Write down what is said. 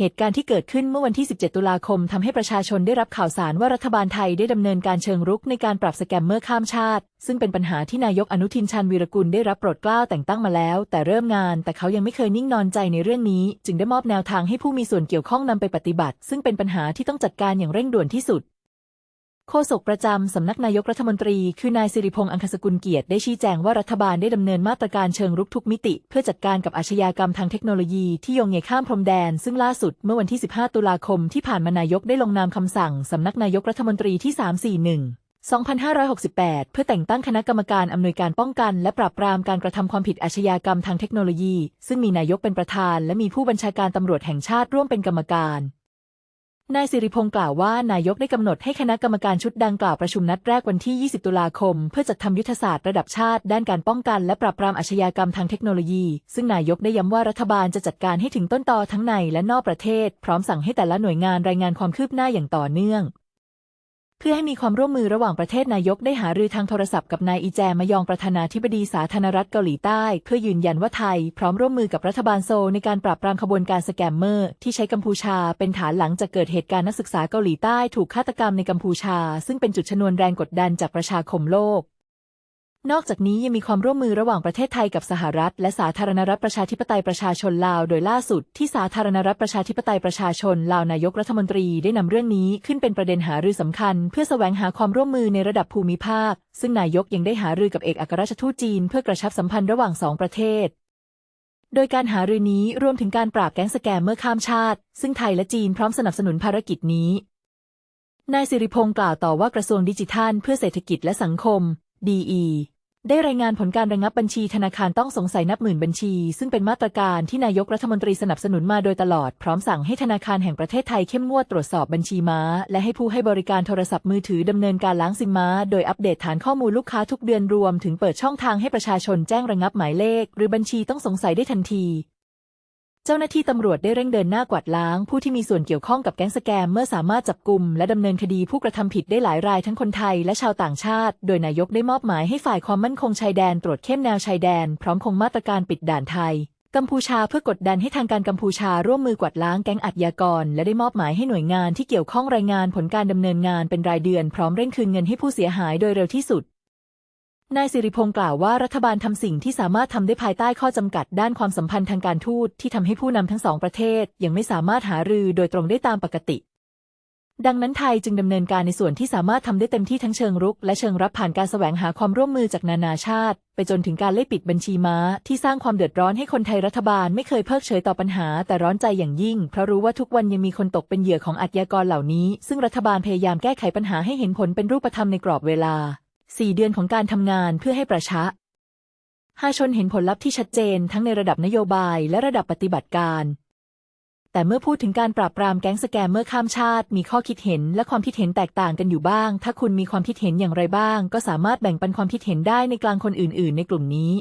เหตุการณ์ที่เกิดขึ้นเมื่อวันที่ 17 ตุลาคมทำให้ประชาชนได้รับข่าวสารว่ารัฐบาลไทยได้ดำเนินการเชิงรุกในการปรับสแกมเมอร์ข้ามชาติ ซึ่งเป็นปัญหาที่นายกอนุทินชาญวีรกุลได้รับโปรดเกล้าแต่งตั้งมาแล้ว แต่เริ่มงาน แต่เขายังไม่เคยนิ่งนอนใจในเรื่องนี้ จึงได้มอบแนวทางให้ผู้มีส่วนเกี่ยวข้องนำไปปฏิบัติ ซึ่งเป็นปัญหาที่ต้องจัดการอย่างเร่งด่วนที่สุด โฆษกประจำสำนักนายกรัฐมนตรี คือนายสิริพงษ์อังคสกุลเกียรติได้ชี้แจงว่ารัฐบาลได้ดำเนินมาตรการเชิงรุกทุกมิติ เพื่อจัดการกับอาชญากรรมทางเทคโนโลยีที่โยงใยข้ามพรมแดน ซึ่งล่าสุดเมื่อวันที่ 15 ตุลาคมที่ผ่านมานายกได้ลงนามคำสั่งสำนักนายกรัฐมนตรีที่ 341 2568 เพื่อแต่งตั้งคณะกรรมการอำนวยการป้องกัน และปราบปรามการกระทำความผิดอาชญากรรมทางเทคโนโลยี ซึ่งมีนายกเป็นประธาน และมีผู้บัญชาการตำรวจแห่งชาติร่วมเป็นกรรมการ นายสิริพงศ์กล่าวว่านายกได้กำหนดให้คณะกรรมการชุดดังกล่าวประชุมนัดแรกวันที่ 20 ตุลาคม เพื่อจัดทำยุทธศาสตร์ระดับชาติ ด้านการป้องกันและปราบปรามอาชญากรรมทางเทคโนโลยี ซึ่งนายกได้ย้ำว่ารัฐบาลจะจัดการให้ถึงต้นตอทั้งในและนอกประเทศ พร้อมสั่งให้แต่ละหน่วยงานรายงานความคืบหน้าอย่างต่อเนื่อง พื่อให้มีความร่วมมือระหว่างประเทศนายกได้หารือทางโทรศัพท์กับนายอีแจมยองประธานาธิบดีสาธารณรัฐเกาหลีใต้ เพื่อยืนยันว่าไทย พร้อมร่วมมือกับรัฐบาลโซลในการปราบปรามขบวนการสแกมเมอร์ ที่ใช้กัมพูชา เป็นฐานหลังจากเกิดเหตุการณ์นักศึกษาเกาหลีใต้ถูกฆาตกรรมในกัมพูชา ซึ่งเป็นจุดชนวนแรงกดดันจากประชาคมโลก นอกจากนี้ยังมีความร่วมมือระหว่างประเทศไทยกับสหรัฐ และสาธารณรัฐประชาธิปไตยประชาชนลาว โดยล่าสุดที่สาธารณรัฐประชาธิปไตยประชาชนลาวนายกรัฐมนตรีได้นำเรื่องนี้ขึ้นเป็นประเด็นหารือสำคัญ เพื่อแสวงหาความร่วมมือในระดับภูมิภาค ซึ่งนายกยังได้หารือกับเอกอัครราชทูตจีน เพื่อกระชับสัมพันธ์ระหว่างสองประเทศ โดยการหารือนี้รวมถึงการปราบแก๊งสแกมเมอร์ข้ามชาติ ซึ่งไทยและจีนพร้อมสนับสนุนภารกิจนี้ นายสิริพงษ์กล่าวต่อว่ากระทรวงดิจิทัล เพื่อเศรษฐกิจและสังคม DE ได้รายงานผลการระงับบัญชีธนาคารต้องสงสัยนับหมื่นบัญชี ซึ่งเป็นมาตรการที่นายกรัฐมนตรีสนับสนุนมาโดยตลอด พร้อมสั่งให้ธนาคารแห่งประเทศไทยเข้มงวดตรวจสอบบัญชีม้า และให้ผู้ให้บริการโทรศัพท์มือถือดำเนินการล้างซิมม้า โดยอัปเดตฐานข้อมูลลูกค้าทุกเดือนรวมถึงเปิดช่องทางให้ประชาชนแจ้งระงับหมายเลข หรือบัญชีต้องสงสัยได้ทันที เจ้าหน้าที่ตำรวจได้เร่งเดินหน้ากวาดล้าง ผู้ที่มีส่วนเกี่ยวข้องกับแก๊งสแกมเมื่อสามารถจับกลุ่มและดำเนินคดีผู้กระทำผิดได้หลายรายทั้งคนไทยและชาวต่างชาติ โดยนายกได้มอบหมายให้ฝ่ายความมั่นคงชายแดนตรวจเข้มแนวชายแดน พร้อมคงมาตรการปิดด่านไทย กัมพูชาเพื่อกดดันให้ทางการกัมพูชาร่วมมือกวาดล้างแก๊งอัจยากร และได้มอบหมายให้หน่วยงานที่เกี่ยวข้องรายงานผลการดำเนินงานเป็นรายเดือน พร้อมเร่งคืนเงินให้ผู้เสียหายโดยเร็วที่สุด นายสิริพงษ์กล่าวว่ารัฐบาลทำสิ่งที่สามารถทำได้ภายใต้ข้อจำกัดด้านความสัมพันธ์ทางการทูตที่ทำให้ผู้นำทั้งสองประเทศ ยังไม่สามารถหารือโดยตรงได้ตามปกติ ดังนั้นไทยจึงดำเนินการในส่วนที่สามารถทำได้เต็มที่ทั้งเชิงรุก และเชิงรับผ่านการแสวงหาความร่วมมือจากนานาชาติ ไปจนถึงการเล่ปิดบัญชีม้า ที่สร้างความเดือดร้อนให้คนไทยรัฐบาลไม่เคยเพิกเฉยต่อปัญหา แต่ร้อนใจอย่างยิ่ง เพราะรู้ว่าทุกวันยังมีคนตกเป็นเหยื่อของอาชญากรเหล่านี้ ซึ่งรัฐบาลพยายามแก้ไขปัญหาให้เห็นผลเป็นรูปธรรมในกรอบเวลา สี่เดือนของการทำงานเพื่อให้ประชาหาชนเห็นผลลัพธ์ที่ชัดเจนทั้งในระดับนโยบายและระดับปฏิบัติการ แต่เมื่อพูดถึงการปราบปรามแก๊งสแกมเมอร์ข้ามชาติ มีข้อคิดเห็นและความคิดเห็นแตกต่างกันอยู่บ้าง ถ้าคุณมีความคิดเห็นอย่างไรบ้าง ก็สามารถแบ่งปันความคิดเห็นได้ในกลางคนอื่น ๆ ในกลุ่มนี้